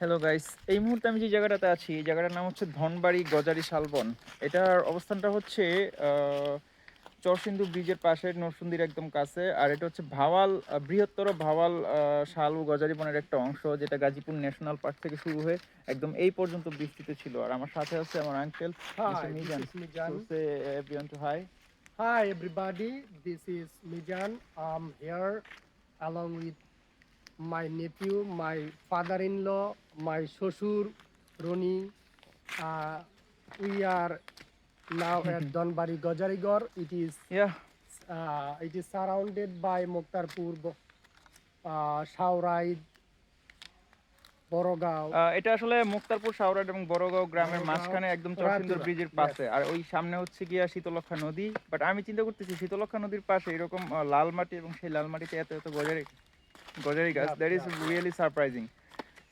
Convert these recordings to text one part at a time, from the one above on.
Hello guys এই মুহূর্তে আমি যে জায়গাটাতে আছি এই জায়গাটার নাম হচ্ছে ধনবাড়ি গজারি শালবন। এটার অবস্থানটা হচ্ছে চরসিন্ধু ব্রিজের পাশে নরসুন্দির একদম কাছে আর এটা হচ্ছে ভাওয়াল বৃহত্তর ভাওয়াল শাল ও গজারি বনের একটা অংশ যেটা গাজীপুর ন্যাশনাল পার্ক থেকে শুরু হয়ে একদম এই পর্যন্ত বিস্তৃত ছিল। আর আমার সাথে আছে আমার uncle. Everyone to hi Hi, this This is Mijan. I'm here along with my nephew, my father-in-law, my shoshur, Roni. Uh, we are now at Donbari Gojarigor. It is yeah uh, it is surrounded by Moktarpur, uh, Shauraid, Borogao. Ah, এটা আসলে মুক্তারপুর শাওরাট এবং বড়গাঁও গ্রামের বড়গাঁও, মাঝখানে একদম চরসিন্দুর ব্রিজের. পাশে আর ওই সামনে হচ্ছে গিয়া শীতলক্ষা নদী বাট আমি চিন্তা করতেছি শীতলক্ষা নদীর পাশে এরকম লাল মাটি এবং সেই লাল মাটিতে এত এত গজারি গজারি গাছ that is really surprising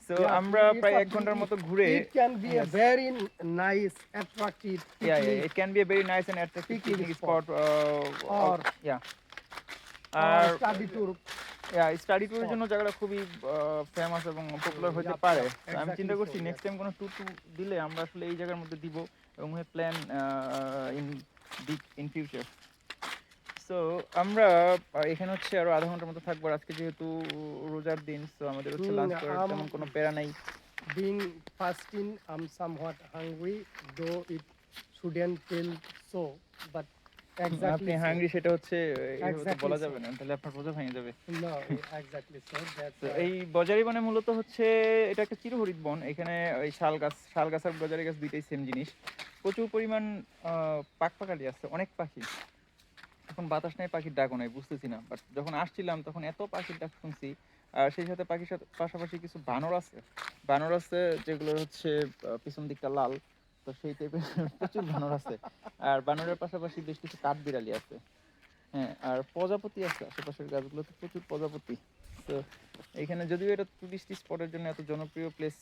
so আমরা প্রায় এক ঘণ্টার মতো ঘুরে it can be a very nice attractive yeah it can be a very nice and attractive spot or yeah R study tour yeah study ট্যুরের জন্য জায়গাটা খুবই uh, ফেমাস এবং পপুলার হতে পারে। আমি চিন্তা করছি নেক্সট টাইম কোনো ট্যুর দিলে আমরা আসলে এই জায়গার মধ্যে দিব এবং plan in in future so আমরা এখানে হচ্ছে আরও আধা ঘণ্টার মতো থাকব আজকে যেহেতু রোজার দিন সো আমাদের হচ্ছে লাঞ্চ করার তেমন কোনো প্যারা নাই। Being fasting, I'm somewhat hungry, though it shouldn't feel so, but exactly আপনি. হাঙ্গরি সেটা হচ্ছে বলা যাবে না তাহলে আপনার রোজা ভেঙে যাবে। তো এই গজারি বনে মূলত হচ্ছে এটা একটা চিরহরিৎ বন এখানে ওই শাল গাছ শাল গাছ আর গজারি গাছ দুইটাই সেম জিনিস। প্রচুর পরিমাণ আহ, পাক পাকালি আছে অনেক পাখি। এখন বাতাস নাই পাখির ডাকও নাই বুঝতেছি না। বাট যখন আসছিলাম তখন এত পাখির ডাক শুনছি। আর সেই সাথে পাখির সাথে পাশাপাশি কিছু বানর আছে। বানর আছে যেগুলো হচ্ছে পিছন দিকটা লাল। তো সেই টাইপের প্রচুর বানর আছে। আর বানরের পাশাপাশি বেশ কিছু কাঠ বিড়ালি আছে। হ্যাঁ আর প্রজাপতি আছে আশেপাশের গাছগুলোতে প্রচুর প্রজাপতি। তো এখানে যদিও এটা টুরিস্ট স্পটের জন্য এত জনপ্রিয় প্লেস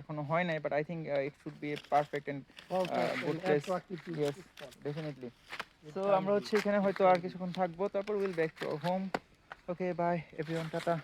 এখনও হয় নাই but I think it should be a perfect attractive tourist Yes. spot. Definitely তো আমরা হচ্ছে এখানে হয়তো আর কিছুক্ষণ থাকব। তারপর will back to home okay bye everyone tata